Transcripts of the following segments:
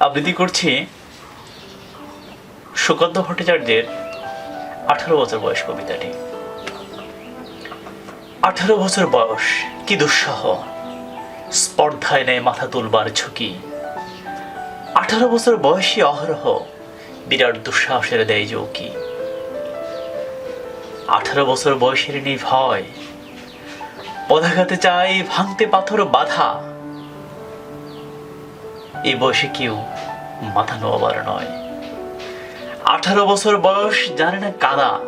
আবৃত্তি করছি সুগন্ধ ভট্টাচার্যের আঠারো বছর বয়স কবিতাটি। আঠারো বছর বয়স, কি দুঃসহ। স্পর্ধায় নেয় মাথা তুলবার ঝুঁকি। আঠারো বছর বয়সী অহরহ, বিরাট দুঃসাহসের দেয় যৌকি। আঠারো বছর বয়সের নেই ভয় পদাঘাতে চাই ভাঙতে পাথর বাধা। এই বয়সে কেউ মাথা নোয়াবার নয়। আঠারো বছর বয়স জানে না কাদা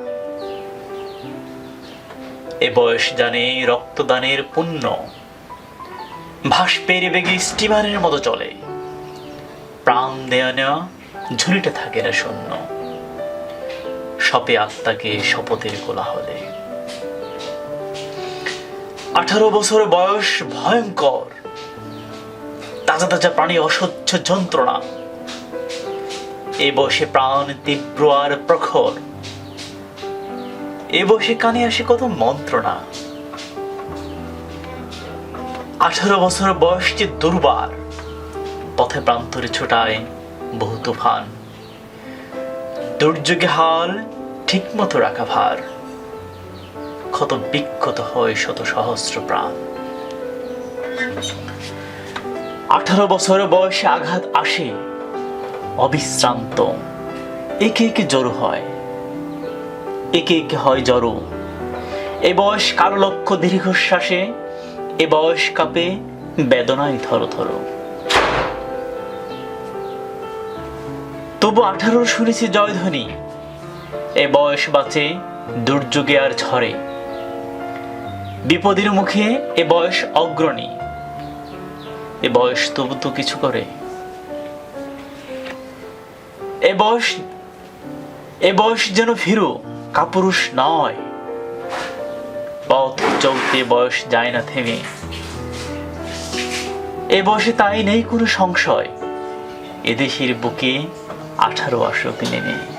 এ বয়স জানে রক্তদানের পুণ্য। ভাসপের বেগে স্টিমারের মতো চলে। প্রাণ দেয়া নেওয়া ঝুলিতে থাকে না শূন্য। সপে আত্মাকে শপথের কোলাহলে। আঠারো বছর বয়স ভয়ঙ্কর। তাজা তাজা প্রাণী অসহ্য যন্ত্রণা। এ বয়সে প্রাণ তীব্র আর প্রখর। এ বয়সে কানে আসে কত মন্ত্রণা। আঠারো বছর বয়স যে দুর্বার। পথে প্রান্তরে ছোটায় বহু তুফান। দুর্যোগে হাল ঠিক মতো রাখা ভার। ক্ষত বিক্ষত হয় শত সহস্র প্রাণ। আঠারো বছর বয়সে আঘাত আসে, অবিশ্রান্ত। একে একে জড়ো হয়। একে একে হয় জড়ো। এ বয়স কারও লক্ষ্য দীর্ঘশ্বাসে, এ বয়স কাপে, বেদনায় থর থর তবু আঠারো শুনেছি জয়ধ্বনি, এ বয়স বাঁচে, দুর্যোগে আর ঝড়ে বিপদের মুখে এ বয়স অগ্রণী। এ বয়স তবু তো কিছু করে। এ বয়স এ বয়স যেন ফিরু কাপুরুষ নয়। পথ চলতে বয়স যায় না থেমে। এ বয়সে তাই নেই কোনো সংশয়। এদেশের বুকে আঠারো আসক নেমে